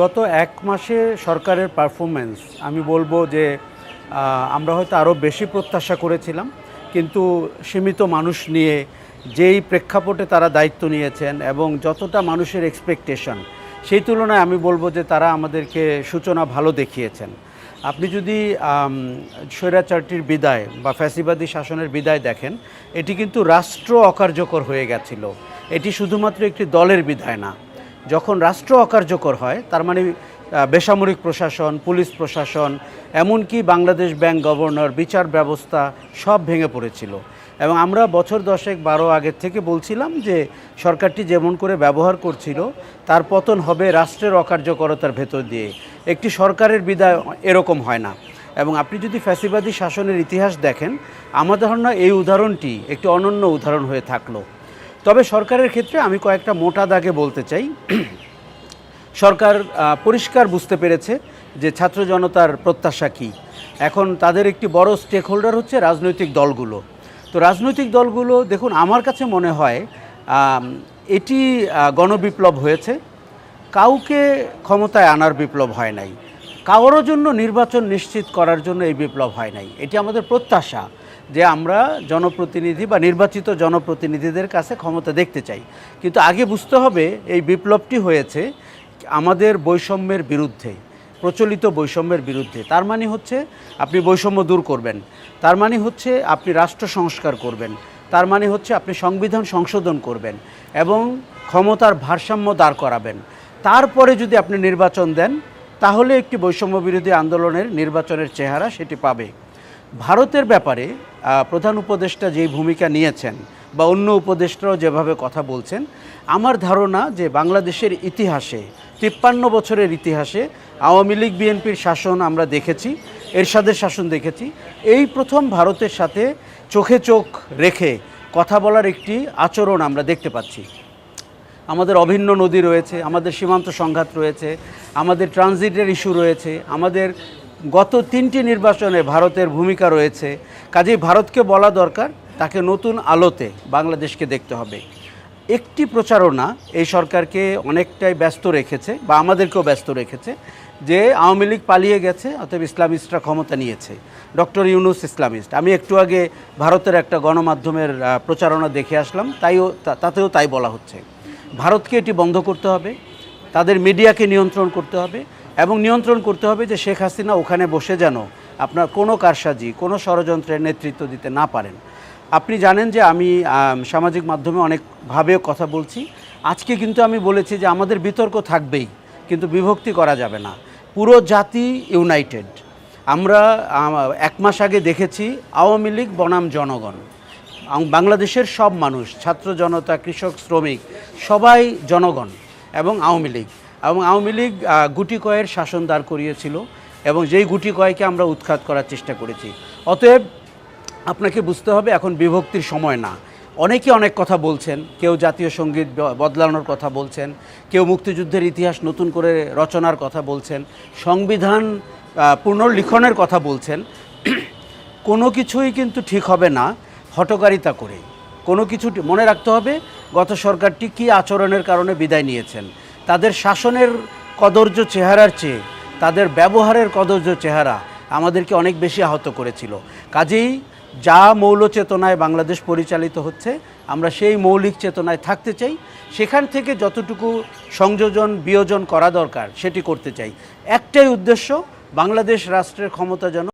গত এক মাসে সরকারের পারফরমেন্স আমি বলব যে আমরা হয়তো আরও বেশি প্রত্যাশা করেছিলাম, কিন্তু সীমিত মানুষ নিয়ে যেই প্রেক্ষাপটে তারা দায়িত্ব নিয়েছেন এবং যতটা মানুষের এক্সপেকটেশন সেই তুলনায় আমি বলব যে তারা আমাদেরকে সূচনা ভালো দেখিয়েছেন। আপনি যদি স্বৈরাচারটির বিদায় বা ফ্যাসিবাদী শাসনের বিদায় দেখেন, এটি কিন্তু রাষ্ট্র অকার্যকর হয়ে গেছিল। এটি শুধুমাত্র একটি দলের বিদায় না যখন রাষ্ট্র অকার্যকর হয়, তার মানে বেসামরিক প্রশাসন, পুলিশ প্রশাসন, এমনকি বাংলাদেশ ব্যাংক গভর্নর, বিচার ব্যবস্থা সব ভেঙে পড়েছিল। এবং আমরা বছর দশেক, বারো আগের থেকে বলছিলাম যে, সরকারটি যেমন করে ব্যবহার করছিল, তার পতন হবে রাষ্ট্রের অকার্যকরতার ভেতর দিয়ে। একটি সরকারের বিদায় এরকম হয় না। এবং আপনি যদি ফ্যাসিবাদী শাসনের ইতিহাস দেখেন, আমার ধারণা এই উদাহরণটি একটি অনন্য উদাহরণ হয়ে থাকল। তবে সরকারের ক্ষেত্রে আমি কয়েকটা মোটা দাগে বলতে চাই। সরকার পরিষ্কার বুঝতে পেরেছে যে ছাত্র জনতার প্রত্যাশা কী। এখন তাদের একটি বড় স্টেক হোল্ডার হচ্ছে রাজনৈতিক দলগুলো। তো রাজনৈতিক দলগুলো, দেখুন, আমার কাছে মনে হয় এটি গণবিপ্লব হয়েছে। কাউকে ক্ষমতায় আনার বিপ্লব হয় নাই। কারোর জন্য নির্বাচন নিশ্চিত করার জন্য এই বিপ্লব হয় নাই। এটি আমাদের প্রত্যাশা। যে আমরা জনপ্রতিনিধি বা নির্বাচিত জনপ্রতিনিধিদের কাছে ক্ষমতা দেখতে চাই। কিন্তু আগে বুঝতে হবে এই বিপ্লবটি হয়েছে আমাদের বৈষম্যের বিরুদ্ধে, প্রচলিত বৈষম্যের বিরুদ্ধে। তার মানে হচ্ছে আপনি বৈষম্য দূর করবেন, তার মানে হচ্ছে আপনি রাষ্ট্র সংস্কার করবেন, তার মানে হচ্ছে আপনি সংবিধান সংশোধন করবেন এবং ক্ষমতার ভারসাম্য দাঁড় করাবেন। তারপরে যদি আপনি নির্বাচন দেন, তাহলে একটি বৈষম্য বিরোধী আন্দোলনের নির্বাচনের চেহারা সেটি পাবে। ভারতের ব্যাপারে প্রধান উপদেষ্টা যেই ভূমিকা নিয়েছেন বা অন্য উপদেষ্টারাও যেভাবে কথা বলছেন, আমার ধারণা যে বাংলাদেশের ইতিহাসে, তিপ্পান্ন বছরের ইতিহাসে আওয়ামী লীগ বিএনপির শাসন আমরা দেখেছি, এরশাদের শাসন দেখেছি। এই প্রথম ভারতের সাথে চোখে চোখ রেখে কথা বলার একটি আচরণ আমরা দেখতে পাচ্ছি। আমাদের অভিন্ন নদী রয়েছে, আমাদের সীমান্ত সংঘাত রয়েছে, আমাদের ট্রানজিটের ইস্যু রয়েছে, আমাদের গত তিনটি নির্বাচনে ভারতের ভূমিকা রয়েছে। কাজেই ভারতকে বলা দরকার, তাকে নতুন আলোতে বাংলাদেশকে দেখতে হবে। একটি প্রচারণা এই সরকারকে অনেকটাই ব্যস্ত রেখেছে, বা আমাদেরকেও ব্যস্ত রেখেছে, যে আওয়ামী লীগ পালিয়ে গেছে, অতএব ইসলামিস্টরা ক্ষমতা নিয়েছে। Doctor Yunus Islamist. আমি একটু আগে ভারতের একটা গণমাধ্যমের প্রচারণা দেখে আসলাম, তাইও তাতেও তাই বলা হচ্ছে। ভারতকে এটি বন্ধ করতে হবে, তাদের মিডিয়াকে নিয়ন্ত্রণ করতে হবে এবং নিয়ন্ত্রণ করতে হবে যে শেখ হাসিনা ওখানে বসে যেন আপনার কোনো কারসাজি, কোনো ষড়যন্ত্রের নেতৃত্ব দিতে না পারেন। আপনি জানেন যে আমি সামাজিক মাধ্যমে অনেকভাবেও কথা বলছি। আজকে কিন্তু আমি বলেছি যে আমাদের বিতর্ক থাকবেই, কিন্তু বিভক্তি করা যাবে না। পুরো জাতি ইউনাইটেড। আমরা এক মাস আগে দেখেছি আওয়ামী লীগ বনাম জনগণ। বাংলাদেশের সব মানুষ, ছাত্র জনতা, কৃষক, শ্রমিক, সবাই জনগণ এবং আওয়ামী লীগ। এবং আওয়ামী লীগ গুটি কয়ের শাসন দাঁড় করিয়েছিল এবং যেই গুটি কয়কে আমরা উৎখাত করার চেষ্টা করেছি। অতএব আপনাকে বুঝতে হবে, এখন বিভক্তির সময় না। অনেকে অনেক কথা বলছেন, কেউ জাতীয় সংগীত বদলানোর কথা বলছেন, কেউ মুক্তিযুদ্ধের ইতিহাস নতুন করে রচনার কথা বলছেন, সংবিধান পুনর্লিখনের কথা বলছেন। কোনো কিছুই কিন্তু ঠিক হবে না হটকারিতা করে কোনো কিছু মনে রাখতে হবে, গত সরকারটি কী আচরণের কারণে বিদায় নিয়েছেন? তাদের শাসনের কদর্য চেহারার চেয়ে, তাদের ব্যবহারের কদর্য চেহারা আমাদেরকে অনেক বেশি আহত করেছিল। কাজেই যা মৌল চেতনায় বাংলাদেশ পরিচালিত হচ্ছে, আমরা সেই মৌলিক চেতনায় থাকতে চাই। সেখান থেকে যতটুকু সংযোজন, বিয়োজন করা দরকার, সেটি করতে চাই। একটাই উদ্দেশ্য, বাংলাদেশ রাষ্ট্রের ক্ষমতা যেন